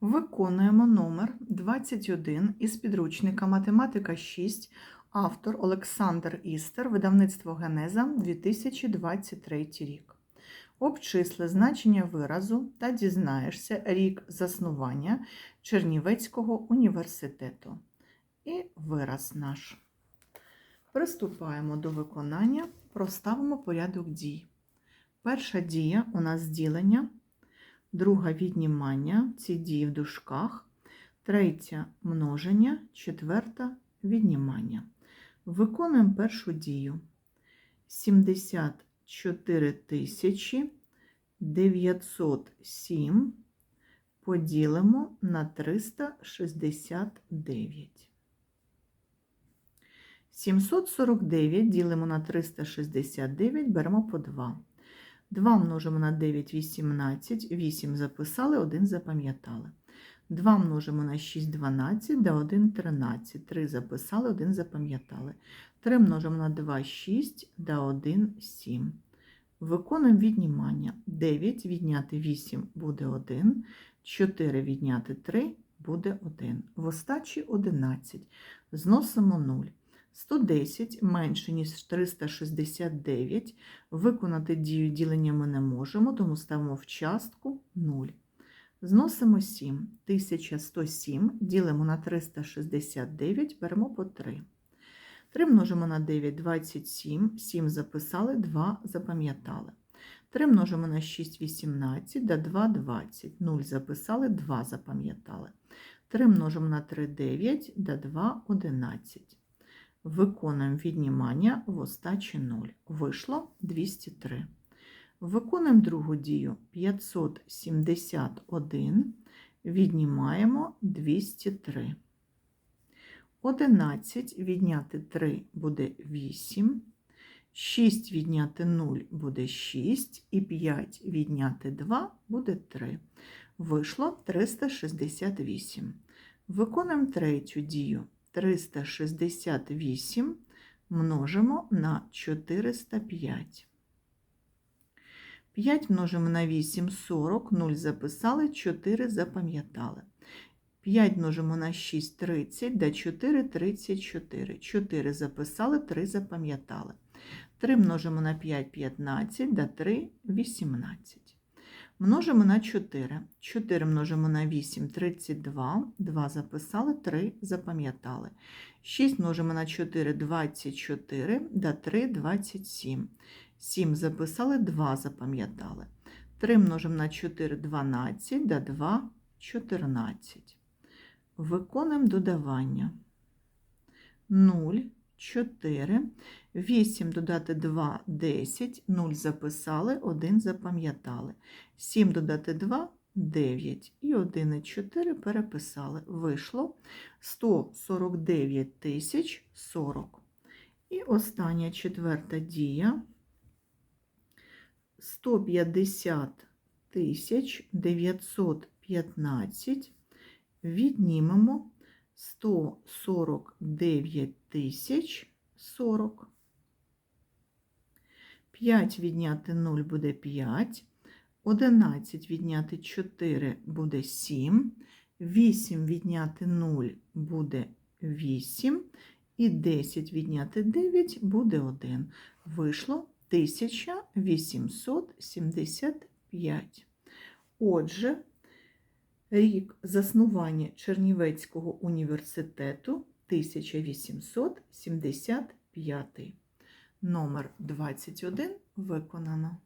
Виконуємо номер 21 із підручника Математика 6, автор Олександр Істер, видавництво Генеза 2023 рік. Обчисли значення виразу та дізнаєшся рік заснування Чернівецького університету. І вираз наш. Приступаємо до виконання, проставимо порядок дій. Перша дія у нас ділення. Друга віднімання, ці дії в дужках, третя множення, четверта віднімання. Виконуємо першу дію. 74 тисячі 907 поділимо на 369. 749 ділимо на 369, беремо по 2. 2 множимо на 9 – 18, 8 записали, 1 запам'ятали. 2 множимо на 6 – 12, да 1 – 13, 3 записали, 1 запам'ятали. 3 множимо на 2 – 6, да 1 – 7. Виконуємо віднімання. 9 відняти 8 буде 1, 4 відняти 3 буде 1. В остачі 11. Зносимо 0. 110 менше, ніж 369. Виконати дію ділення ми не можемо, тому ставимо в частку 0. Зносимо 7. 1107 ділимо на 369, беремо по 3. 3 множимо на 9 – 27, 7 записали, 2 запам'ятали. 3 множимо на 6 – 18, да 2 – 20, 0 записали, 2 запам'ятали. 3 множимо на 3 – 9, да 2 – 11. Виконуємо віднімання в остачі 0. Вийшло 203. Виконуємо другу дію 571, віднімаємо 203. 11 відняти 3 буде 8, 6 відняти 0 буде 6, і 5 відняти 2 буде 3. Вийшло 368. Виконуємо третю дію. 368 множимо на 405. 5 множимо на 8 – 40, 0 записали, 4 запам'ятали. 5 множимо на 6 – 30, да 4 – 34. 4 записали, 3 запам'ятали. 3 множимо на 5 – 15, да 3 – 18. Множимо на 4. 4 множимо на 8 – 32, 2 записали, 3 запам'ятали. 6 множимо на 4 – 24, да 3 – 27. 7 записали, 2 запам'ятали. 3 множимо на 4 – 12, да 2 – 14. Виконуємо додавання. 0, 4, 8 додати 2 – 10, 0 записали, 1 запам'ятали. 7 додати 2 – 9. І 1 і 4 переписали. Вийшло 149 тисяч 40. І остання четверта дія. 150 тисяч 915 віднімемо 149 тисяч 40. 5 відняти 0 буде 5, 11 відняти 4 буде 7, 8 відняти 0 буде 8, і 10 відняти 9 буде 1. Вийшло 1875. Отже, рік заснування Чернівецького університету 1875. Номер 21 виконано.